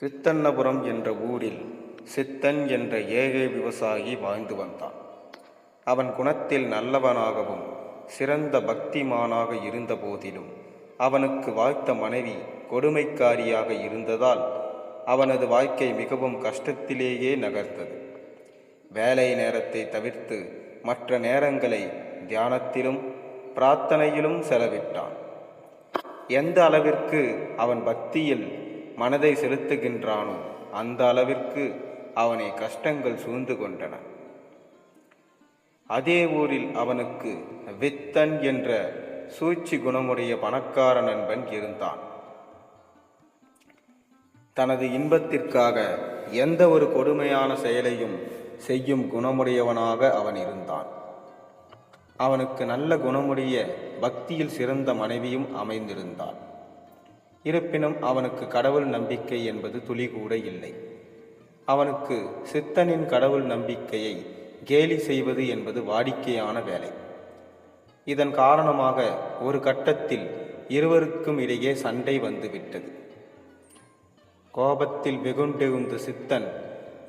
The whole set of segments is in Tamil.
சித்தன்னபுரம் என்ற ஊரில் சித்தன் என்ற ஏகை விவசாயி வாழ்ந்து வந்தான். அவன் குணத்தில் நல்லவனாகவும் சிறந்த பக்திமானாக இருந்த போதிலும் அவனுக்கு வாய்த்த மனைவி கொடுமைக்காரியாக இருந்ததால் அவனது வாழ்க்கை மிகவும் கஷ்டத்திலேயே நகர்ந்தது. வேலை நேரத்தை தவிர்த்து மற்ற நேரங்களை தியானத்திலும் பிரார்த்தனையிலும் செலவிட்டான். எந்த அளவிற்கு அவன் பக்தியில் மனதை செலுத்துகின்றானோ அந்த அளவிற்கு அவனை கஷ்டங்கள் சூழ்ந்து கொண்டன. அதே ஊரில் அவனுக்கு வித்தன் என்ற சூழ்ச்சி குணமுடைய பணக்கார நண்பன் இருந்தான். தனது இன்பத்திற்காக எந்த ஒரு கொடுமையான செயலையும் செய்யும் குணமுடையவனாக அவன் இருந்தான். அவனுக்கு நல்ல குணமுடைய பக்தியில் சிறந்த மனைவியும் அமைந்திருந்தாள் இருப்பினும் அவனுக்கு கடவுள் நம்பிக்கை என்பது துளி கூட இல்லை. அவனுக்கு சித்தனின் கடவுள் நம்பிக்கையை கேலி செய்வது என்பது வாடிக்கையான வேலை. இதன் காரணமாக ஒரு கட்டத்தில் இருவருக்கும் இடையே சண்டை வந்துவிட்டது. கோபத்தில் வெகுண்டெகுந்த சித்தன்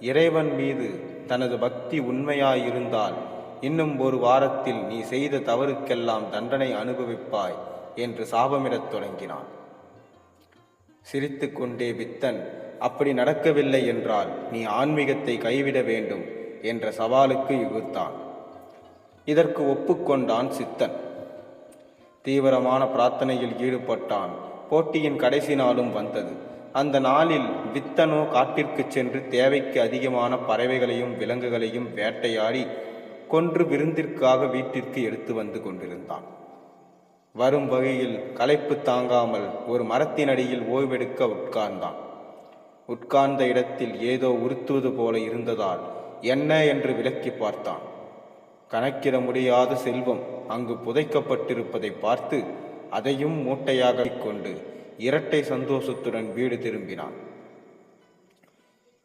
இறைவன் மீது தனது பக்தி உண்மையாயிருந்தால் இன்னும் ஒரு வாரத்தில் நீ செய்த தவறுக்கெல்லாம் தண்டனை அனுபவிப்பாய் என்று சாபமிடத் தொடங்கினான். சிரித்துக்கொண்டே வித்தன் அப்படி நடக்கவில்லை என்றால் நீ ஆன்மீகத்தை கைவிட வேண்டும் என்ற சவாலுக்கு யுகுத்தான். இதற்கு ஒப்புக்கொண்டான் சித்தன். தீவிரமான பிரார்த்தனையில் ஈடுபட்டான். போட்டியின் கடைசி நாளும் வந்தது. அந்த நாளில் வித்தனோ காட்டிற்கு சென்று தேவைக்கு அதிகமான பறவைகளையும் விலங்குகளையும் வேட்டையாடி கொன்று விருந்திற்காக வீட்டிற்கு எடுத்து வந்து கொண்டிருந்தான். வரும் வகையில் களைப்பு தாங்காமல் ஒரு மரத்தின் அடியில் ஓய்வெடுக்க உட்கார்ந்தான். உட்கார்ந்த இடத்தில் ஏதோ உறுத்துவது போல இருந்ததால் என்ன என்று விலக்கி பார்த்தான். கணக்கிட முடியாத செல்வம் அங்கு புதைக்கப்பட்டிருப்பதை பார்த்து அதையும் மூட்டையாக கொண்டு இரட்டை சந்தோஷத்துடன் வீடு திரும்பினான்.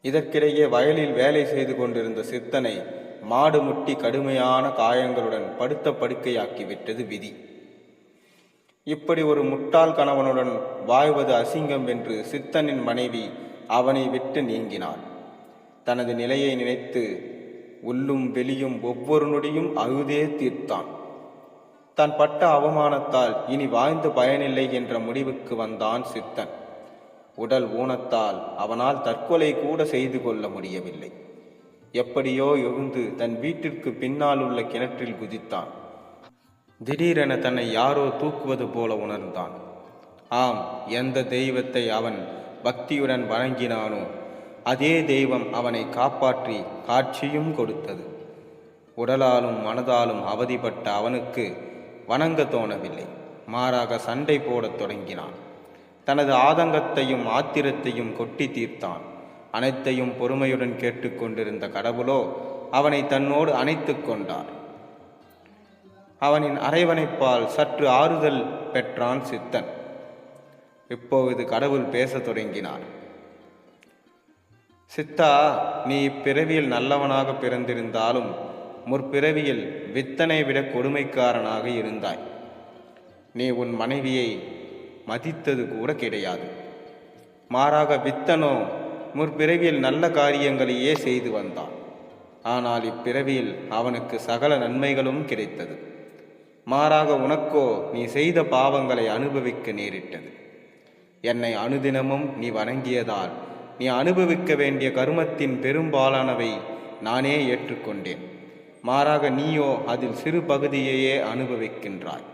இதற்கிடையே வயலில் வேலை செய்து கொண்டிருந்த சித்தனை மாடு முட்டி கடுமையான காயங்களுடன் படுத்த படுக்கையாக்கிவிட்டது விதி. இப்படி ஒரு முட்டாள் கணவனுடன் வாழ்வது அசிங்கம் என்று சித்தனின் மனைவி அவனை விட்டு நீங்கினாள். தனது நிலையை நினைத்து உள்ளும் வெளியும் ஒவ்வொரு நொடியும் அழுதே தீர்த்தான். தான் பட்ட அவமானத்தால் இனி வாழ்ந்து பயனில்லை என்ற முடிவுக்கு வந்தான் சித்தன். உடல் ஊனத்தால் அவனால் தற்கொலை கூட செய்து கொள்ள முடியவில்லை. எப்படியோ எழுந்து தன் வீட்டிற்கு பின்னால் உள்ள கிணற்றில் குதித்தான். திடீரென தன்னை யாரோ தூக்குவது போல உணர்ந்தான். ஆம் எந்த தெய்வத்தை அவன் பக்தியுடன் வணங்கினானோ அதே தெய்வம் அவனை காப்பாற்றி காட்சியும் கொடுத்தது. உடலாலும் மனதாலும் அவதிப்பட்ட அவனுக்கு வணங்க தோணவில்லை. மாறாக சண்டை போடத் தொடங்கினான். தனது ஆதங்கத்தையும் ஆத்திரத்தையும் கொட்டி தீர்த்தான். அனைத்தையும் பொறுமையுடன் கேட்டுக்கொண்டிருந்த கடவுளோ அவனை தன்னோடு அணைத்து கொண்டார். அவனின் அரைவணைப்பால் சற்று ஆறுதல் பெற்றான் சித்தன். இப்போது கடவுள் பேசத் தொடங்கினார். சித்தா நீ இப்பிறவியில் நல்லவனாக பிறந்திருந்தாலும் முற்பிறவியில் வித்தனை விட கொடுமைக்காரனாக இருந்தாய். நீ உன் மனைவியை மதித்தது கூட கிடையாது. மாறாக வித்தனோ முற்பிறவியில் நல்ல காரியங்களையே செய்து வந்தான். ஆனால் இப்பிறவியில் அவனுக்கு சகல நன்மைகளும் கிடைத்தது. மாறாக உனக்கோ நீ செய்த பாவங்களை அனுபவிக்க நேரிட்டது. என்னை அனுதினமும் நீ வணங்கியதால் நீ அனுபவிக்க வேண்டிய கருமத்தின் பெரும்பாலானவை நானே ஏற்றுக்கொண்டேன். மாறாக நீயோ அதில் சிறு பகுதியையே அனுபவிக்கின்றாய்.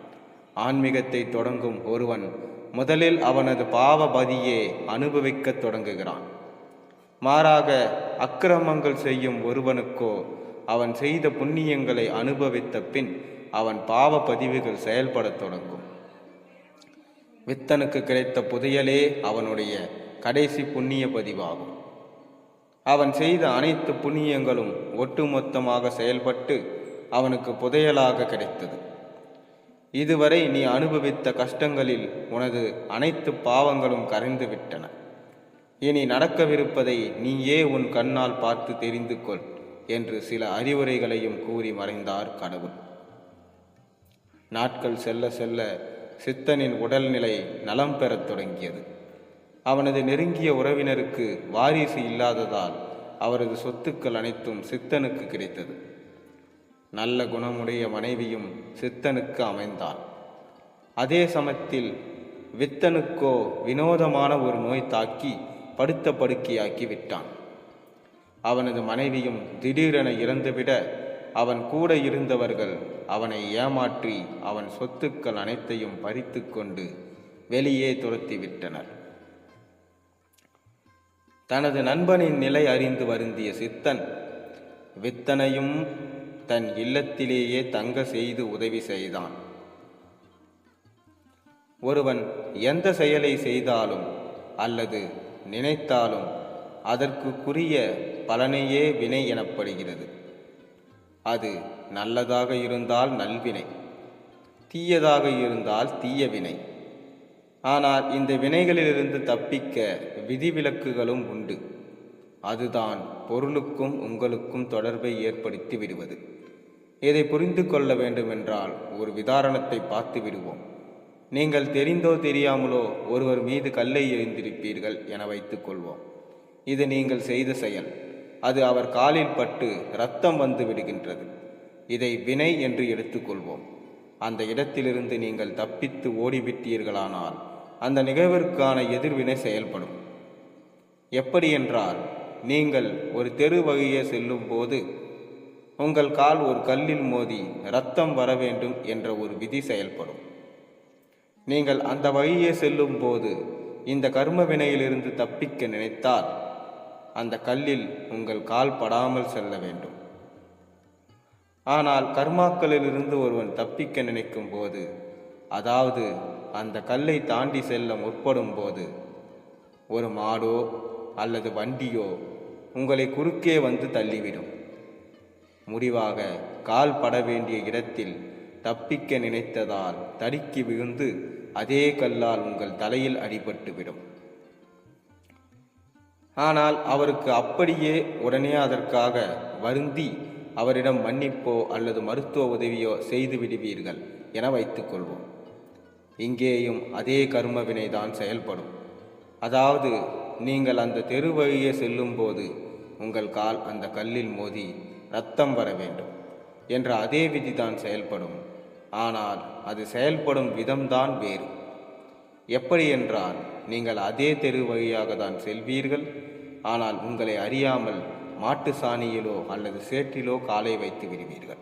ஆன்மீகத்தை தொடங்கும் ஒருவன் முதலில் அவனது பாவ பதியே அனுபவிக்கத் தொடங்குகிறான். மாறாக அக்கிரமங்கள் செய்யும் ஒருவனுக்கோ அவன் செய்த புண்ணியங்களை அனுபவித்த பின் அவன் பாவ பதிவுகள் செயல்படத் தொடங்கும். வித்தனுக்கு கிடைத்த புதையலே அவனுடைய கடைசி புண்ணிய பதிவாகும். அவன் செய்த அனைத்து புண்ணியங்களும் ஒட்டுமொத்தமாக செயல்பட்டு அவனுக்கு புதையலாக கிடைத்தது. இதுவரை நீ அனுபவித்த கஷ்டங்களில் உனது அனைத்து பாவங்களும் கரைந்து விட்டன. இனி நடக்கவிருப்பதை நீயே உன் கண்ணால் பார்த்து தெரிந்து கொள் என்று சில அறிவுரைகளையும் கூறி மறைந்தார் கடவுள். நாட்கள் செல்ல செல்ல சித்தனின் உடல்நிலை நலம் பெறத் தொடங்கியது. அவனது நெருங்கிய உறவினருக்கு வாரிசு இல்லாததால் அவரது சொத்துக்கள் அனைத்தும் சித்தனுக்கு கிடைத்தது. நல்ல குணமுடைய மனைவியும் சித்தனுக்கு அமைந்தான் அதே சமயத்தில் வித்தனுக்கோ வினோதமான ஒரு நோய் தாக்கி படுத்த படுக்கையாக்கி விட்டான். அவனது மனைவியும் திடீரென இறந்துவிட அவன் கூட இருந்தவர்கள் அவனை ஏமாற்றி அவன் சொத்துக்கள் அனைத்தையும் பறித்து கொண்டு வெளியே துரத்திவிட்டனர். தனது நண்பனின் நிலை அறிந்து வருந்திய சித்தன் வித்தனையும் தன் இல்லத்திலேயே தங்க செய்து உதவி செய்தான். ஒருவன் எந்த செயலை செய்தாலும் அல்லது நினைத்தாலும் அதற்குரிய பலனையே வினை எனப்படுகிறது. அது நல்லதாக இருந்தால் நல்வினை தீயதாக இருந்தால் தீய வினை. ஆனால் இந்த வினைகளிலிருந்து தப்பிக்க விதிவிலக்குகளும் உண்டு. அதுதான் பொருளுக்கும் உங்களுக்கும் தொடர்பை ஏற்படுத்தி விடுவது. இதை புரிந்து கொள்ள வேண்டுமென்றால் ஒரு விதாரணத்தை பார்த்து விடுவோம். நீங்கள் தெரிந்தோ தெரியாமலோ ஒருவர் மீது கல்லை எறிந்திருப்பீர்கள் என வைத்துக் கொள்வோம். இது நீங்கள் செய்த செயல். அது அவர் காலில் பட்டு ரத்தம் வந்து விடுகின்றது. இதை வினை என்று எடுத்துக்கொள்வோம். அந்த இடத்திலிருந்து நீங்கள் தப்பித்து ஓடிவிட்டீர்களானால் அந்த நிகழ்விற்கான எதிர்வினை செயல்படும். எப்படி என்றால் நீங்கள் ஒரு தெரு வழியே செல்லும் போது உங்கள் கால் ஒரு கல்லில் மோதி ரத்தம் வர வேண்டும் என்ற ஒரு விதி செயல்படும். நீங்கள் அந்த வழியே செல்லும் போது இந்த கர்ம வினையிலிருந்து தப்பிக்க நினைத்தால் அந்த கல்லில் உங்கள் கால் படாமல் செல்ல வேண்டும். ஆனால் கர்மாக்களிலிருந்து ஒருவன் தப்பிக்க நினைக்கும் போது அதாவது அந்த கல்லை தாண்டி செல்ல முற்படும் போது ஒரு மாடோ அல்லது வண்டியோ உங்களை குறுக்கே வந்து தள்ளிவிடும். முடிவாக கால் பட வேண்டிய இடத்தில் தப்பிக்க நினைத்ததால் தடுக்கி விழுந்து அதே கல்லால் உங்கள் தலையில் அடிபட்டுவிடும். ஆனால் அவருக்கு அப்படியே உடனே அதற்காக வருந்தி அவரிடம் மன்னிப்போ அல்லது மருத்துவ உதவியோ செய்து விடுவீர்கள் என வைத்துக்கொள்வோம் இங்கேயும் அதே கர்மவினை தான் செயல்படும். அதாவது நீங்கள் அந்த தெரு வழியே செல்லும்போது உங்கள் கால் அந்த கல்லில் மோதி ரத்தம் வர வேண்டும் என்ற அதே விதிதான் செயல்படும். ஆனால் அது செயல்படும் விதம்தான் வேறு. எப்படி என்றால் நீங்கள் அதே தெரு வழியாக தான் செல்வீர்கள். ஆனால் உங்களை அறியாமல் மாட்டு சாணியிலோ அல்லது சேற்றிலோ காலை வைத்து விடுவீர்கள்.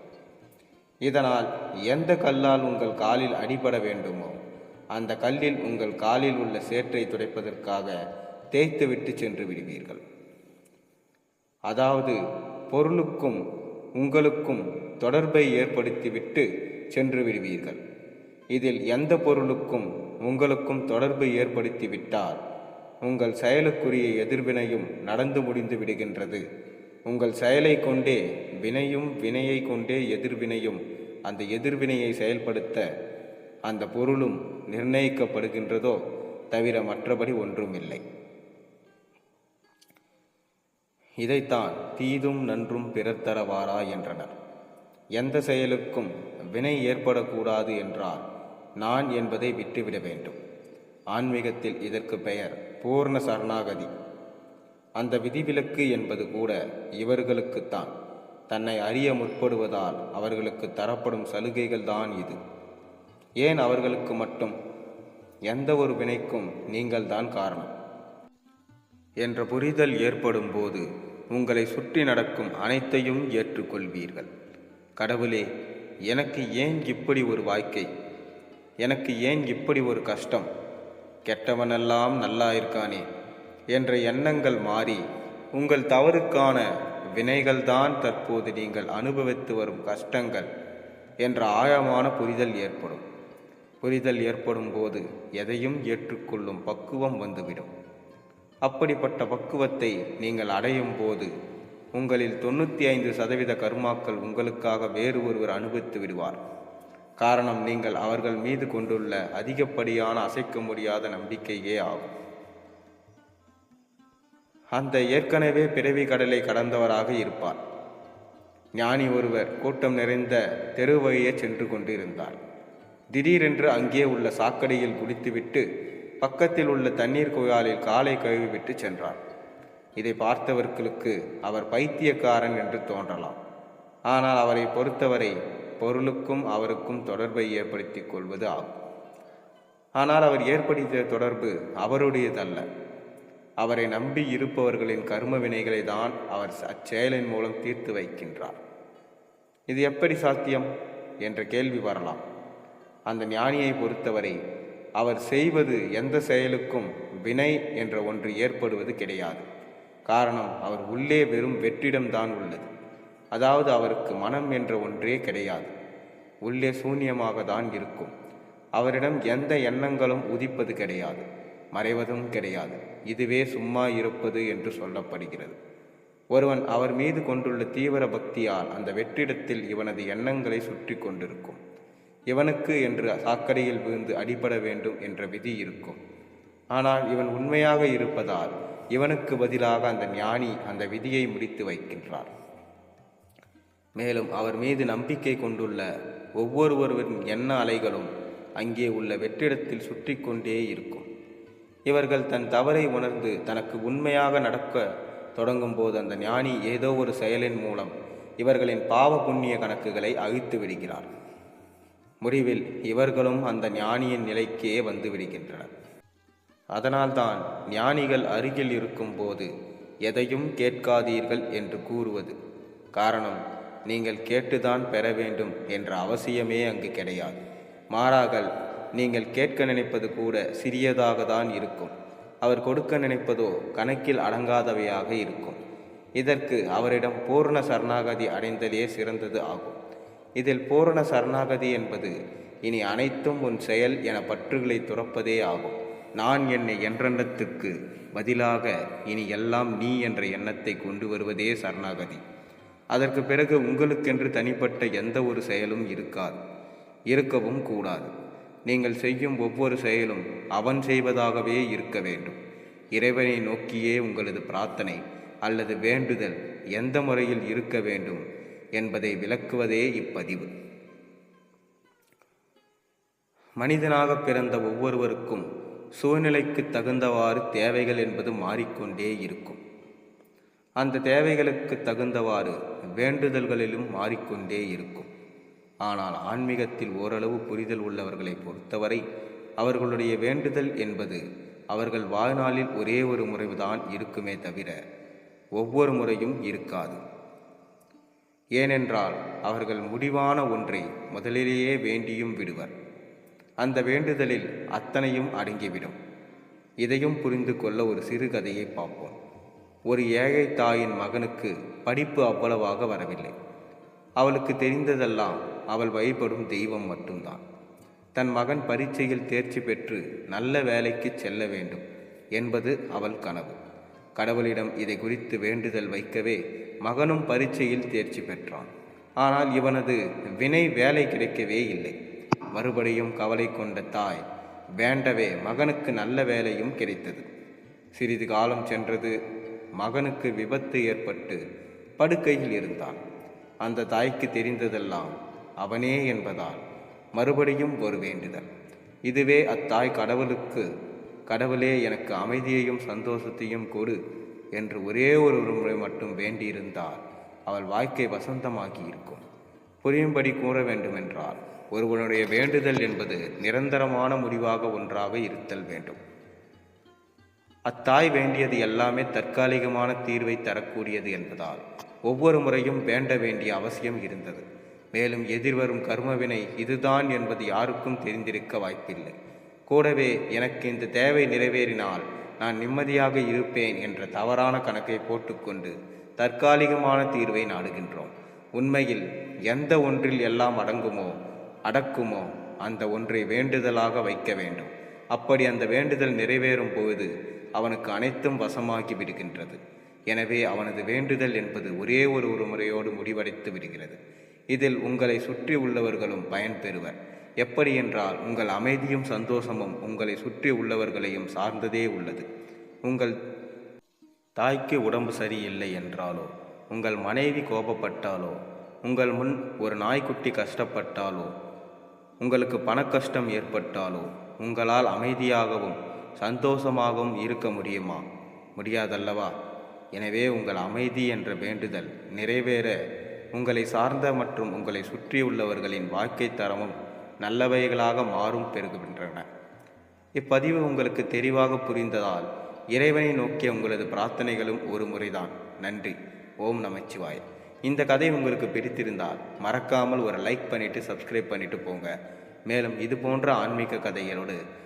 இதனால் எந்த கல்லால் உங்கள் காலில் அடிபட வேண்டுமோ அந்த கல்லில் உங்கள் காலில் உள்ள சேற்றை துடைப்பதற்காக தேய்த்துவிட்டு சென்று விடுவீர்கள். அதாவது பொருளுக்கும் உங்களுக்கும் தொடர்பை ஏற்படுத்திவிட்டு சென்று விடுவீர்கள். இதில் எந்த பொருளுக்கும் உங்களுக்கும் தொடர்பு ஏற்படுத்திவிட்டால் உங்கள் செயலுக்குரிய எதிர்வினையும் நடந்து முடிந்து விடுகின்றது. உங்கள் செயலை கொண்டே வினையும் வினையை கொண்டே எதிர்வினையும் அந்த எதிர்வினையை செயல்படுத்த அந்த பொருளும் நிர்ணயிக்கப்படுகின்றதோ தவிர மற்றபடி ஒன்றுமில்லை. இதைத்தான் தீதும் நன்றும் பிறர் தரவாரா என்றனர். எந்த செயலுக்கும் வினை ஏற்படக்கூடாது என்றால் நான் என்பதை விட்டுவிட வேண்டும். ஆன்மீகத்தில் இதற்கு பெயர் பூர்ண சரணாகதி. அந்த விதிவிலக்கு என்பது கூட இவர்களுக்குத்தான். தன்னை அறிய முற்படுவதால் அவர்களுக்கு தரப்படும் சலுகைகள் தான் இது. ஏன் அவர்களுக்கு மட்டும்? எந்த ஒரு வினைக்கும் நீங்கள்தான் காரணம். என்ற புரிதல் ஏற்படும் போது உங்களை சுற்றி நடக்கும் அனைத்தையும் ஏற்றுக்கொள்வீர்கள். கடவுளே எனக்கு ஏன் இப்படி ஒரு வாழ்க்கை? எனக்கு ஏன் இப்படி ஒரு கஷ்டம்? கெட்டவனெல்லாம் நல்லா இருக்கானே? என்ற எண்ணங்கள் மாறி உங்கள் தவறுக்கான வினைகள்தான் தற்போது நீங்கள் அனுபவித்து வரும் கஷ்டங்கள் என்ற ஆழமான புரிதல் ஏற்படும். புரிதல் ஏற்படும் போது எதையும் ஏற்றுக்கொள்ளும் பக்குவம் வந்துவிடும். அப்படிப்பட்ட பக்குவத்தை நீங்கள் அடையும் போது உங்களில் தொண்ணூற்றி ஐந்து சதவீத கர்மாக்கள் உங்களுக்காக வேறு ஒருவர் அனுபவித்து விடுவார். காரணம் நீங்கள் அவர்கள் மீது கொண்டுள்ள அதிகப்படியான அசைக்க முடியாத நம்பிக்கையே ஆகும். அந்த ஏற்கனவே பிறவி கடலை கடந்தவராக இருப்பார். ஞானி ஒருவர் கூட்டம் நிறைந்த தெரு வழியே சென்று கொண்டிருந்தார். திடீரென்று அங்கே உள்ள சாக்கடையில் குடித்துவிட்டு பக்கத்தில் உள்ள தண்ணீர் குயாலில் காலை கழுவிவிட்டு சென்றார். இதை பார்த்தவர்களுக்கு அவர் பைத்தியக்காரன் என்று தோன்றலாம். ஆனால் அவரை பொறுத்தவரை பொருளுக்கும் அவருக்கும் தொடர்பை ஏற்படுத்திக் கொள்வது ஆகும். ஆனால் அவர் ஏற்படுத்திய தொடர்பு அவருடையதல்ல. அவரை நம்பி இருப்பவர்களின் கர்ம வினைகளை தான் அவர் அச்செயலின் மூலம் தீர்த்து வைக்கின்றார். இது எப்படி சாத்தியம்? என்ற கேள்வி வரலாம். அந்த ஞானியை பொறுத்தவரை அவர் செய்வது எந்த செயலுக்கும் வினை என்ற ஒன்று ஏற்படுவது கிடையாது. காரணம் அவர் உள்ளே வெறும் வெற்றிடம்தான் உள்ளது. அதாவது அவருக்கு மனம் என்ற ஒன்றே கிடையாது. உள்ளே சூன்யமாக தான் இருக்கும். அவரிடம் எந்த எண்ணங்களும் உதிப்பது கிடையாது. மறைவதும் கிடையாது. இதுவே சும்மா இருப்பது என்று சொல்லப்படுகிறது. ஒருவன் அவர் மீது கொண்டுள்ள தீவிர பக்தியால் அந்த வெற்றிடத்தில் இவனது எண்ணங்களை சுற்றி கொண்டிருக்கும். இவனுக்கு என்று சாக்கடையில் விழுந்து அடிபட வேண்டும் என்ற விதி இருக்கும். ஆனால் இவன் உண்மையாக இருப்பதால் இவனுக்கு பதிலாக அந்த ஞானி அந்த விதியை முடித்து வைக்கின்றார். மேலும் அவர் மீது நம்பிக்கை கொண்டுள்ள ஒவ்வொருவரின் எண்ண அலைகளும் அங்கே உள்ள வெற்றிடத்தில் சுற்றி கொண்டே இருக்கும். இவர்கள் தன் தவறை உணர்ந்து தனக்கு உண்மையாக நடக்க தொடங்கும் போது அந்த ஞானி ஏதோ ஒரு செயலின் மூலம் இவர்களின் பாவ புண்ணிய கணக்குகளை அழித்து விடுகிறார். முடிவில் இவர்களும் அந்த ஞானியின் நிலைக்கே வந்து விடுகின்றனர். அதனால்தான் ஞானிகள் அருகில் இருக்கும்போது எதையும் கேட்காதீர்கள் என்று கூறுவது காரணம் நீங்கள் கேட்டுதான் பெற வேண்டும் என்ற அவசியமே அங்கு கிடையாது. மாறாக நீங்கள் கேட்க நினைப்பது கூட சிறியதாக தான் இருக்கும். அவர் கொடுக்க நினைப்பதோ கணக்கில் அடங்காதவையாக இருக்கும். இதற்கு அவரிடம் பூர்ண சரணாகதி அடைந்தலே சிறந்தது ஆகும். இதில் பூரண சரணாகதி என்பது இனி அனைத்தும் உன் செயல் என பற்றுகளை துறப்பதே ஆகும். நான் என்னை என்றெண்ணத்துக்கு பதிலாக இனி எல்லாம் நீ என்ற எண்ணத்தை கொண்டு வருவதே சரணாகதி. அதற்கு பிறகு உங்களுக்கென்று தனிப்பட்ட எந்த ஒரு செயலும் இருக்காது இருக்கவும் கூடாது. நீங்கள் செய்யும் ஒவ்வொரு செயலும் அவன் செய்வதாகவே இருக்க வேண்டும். இறைவனை நோக்கியே உங்களது பிரார்த்தனை அல்லது வேண்டுதல் எந்த முறையில் இருக்க வேண்டும் என்பதை விளக்குவதே இப்பதிவு. மனிதனாக பிறந்த ஒவ்வொருவருக்கும் சூழ்நிலைக்கு தகுந்தவாறு தேவைகள் என்பது மாறிக்கொண்டே இருக்கும். அந்த தேவைகளுக்கு தகுந்தவாறு வேண்டுதல்களிலும் மாறிக்கொண்டே இருக்கும். ஆனால் ஆன்மீகத்தில் ஓரளவு புரிதல் உள்ளவர்களை பொறுத்தவரை அவர்களுடைய வேண்டுதல் என்பது அவர்கள் வாழ்நாளில் ஒரே ஒரு முறைதான் இருக்குமே தவிர ஒவ்வொரு முறையும் இருக்காது. ஏனென்றால் அவர்கள் முடிவான ஒன்றை முதலிலேயே வேண்டியும் விடுவர். அந்த வேண்டுதலில் அத்தனையும் அடங்கிவிடும். இதையும் புரிந்து கொள்ள ஒரு சிறு கதையை பார்ப்போம். ஒரு ஏழை தாயின் மகனுக்கு படிப்பு அவ்வளவாக வரவில்லை. அவளுக்கு தெரிந்ததெல்லாம் அவள் வழிபடும் தெய்வம் மட்டும்தான். தன் மகன் பரீட்சையில் தேர்ச்சி பெற்று நல்ல வேலைக்கு செல்ல வேண்டும் என்பது அவள் கனவு. கடவுளிடம் இதை குறித்து வேண்டுதல் வைக்கவே மகனும் பரீட்சையில் தேர்ச்சி பெற்றான். ஆனால் இவனது வினை வேலை கிடைக்கவே இல்லை. மறுபடியும் கவலை கொண்ட தாய் வேண்டவே மகனுக்கு நல்ல வேலையும் கிடைத்தது. சிறிது காலம் சென்றது மகனுக்கு விபத்து ஏற்பட்டு படுக்கையில் இருந்தான். அந்த தாய்க்கு தெரிந்ததெல்லாம் அவனே என்பதால் மறுபடியும் ஒரு வேண்டுதல். இதுவே அத்தாய் கடவுளுக்கு கடவுளே எனக்கு அமைதியையும் சந்தோஷத்தையும் கொடு என்று ஒரே ஒரு முறை மட்டும் வேண்டியிருந்தால் அவள் வாழ்க்கை வசந்தமாகி இருக்கும். புரியும்படி கூற வேண்டுமென்றால் ஒருவனுடைய வேண்டுதல் என்பது நிரந்தரமான முடிவாக ஒன்றாக இருத்தல் வேண்டும். அத்தாய் வேண்டியது எல்லாமே தற்காலிகமான தீர்வை தரக்கூடியது என்பதால் ஒவ்வொரு முறையும் வேண்ட வேண்டிய அவசியம் இருந்தது. மேலும் எதிர்வரும் கர்மவினை இதுதான் என்பது யாருக்கும் தெரிந்திருக்க வாய்ப்பில்லை. கூடவே எனக்கு இந்த தேவை நிறைவேறினால் நான் நிம்மதியாக இருப்பேன் என்ற தவறான கணக்கை போட்டுக்கொண்டு தற்காலிகமான தீர்வை நாடுகின்றோம். உண்மையில் எந்த ஒன்றில் எல்லாம் அடங்குமோ அடக்குமோ அந்த ஒன்றை வேண்டுதலாக வைக்க வேண்டும். அப்படி அந்த வேண்டுதல் நிறைவேறும் பொழுது அவனுக்கு அனைத்தும் வசமாகி விடுகின்றது. எனவே அவனது வேண்டுதல் என்பது ஒரே ஒரு ஒரு முறையோடு முடிவடைத்து விடுகிறது. இதில் உங்களை சுற்றி உள்ளவர்களும் பயன்பெறுவர் எப்படி என்றால் உங்கள் அமைதியும் சந்தோஷமும் உங்களை சுற்றி உள்ளவர்களையும் சார்ந்ததே உள்ளது. உங்கள் தாய்க்கு உடம்பு சரியில்லை என்றாலோ உங்கள் மனைவி கோபப்பட்டாலோ உங்கள் முன் ஒரு நாய்க்குட்டி கஷ்டப்பட்டாலோ உங்களுக்கு பணக்கஷ்டம் ஏற்பட்டாலோ உங்களால் அமைதியாகவும் சந்தோஷமாகவும் இருக்க முடியுமா? முடியாதல்லவா? எனவே உங்கள் அமைதி என்ற வேண்டுதல் நிறைவேற உங்களை சார்ந்த மற்றும் உங்களை சுற்றியுள்ளவர்களின் வாழ்க்கை தரமும் நல்லவைகளாக மாறும் பெருகுகின்றன. இப்பதிவு உங்களுக்கு தெளிவாக புரிந்ததால் இறைவனை நோக்கிய உங்களது பிரார்த்தனைகளும் ஒரு முறைதான் நன்றி. ஓம் நமச்சிவாய். இந்த கதை உங்களுக்கு பிடித்திருந்தால் மறக்காமல் ஒரு லைக் பண்ணிவிட்டு சப்ஸ்கிரைப் பண்ணிவிட்டு போங்க. மேலும் இது போன்ற ஆன்மீக கதைகளோடு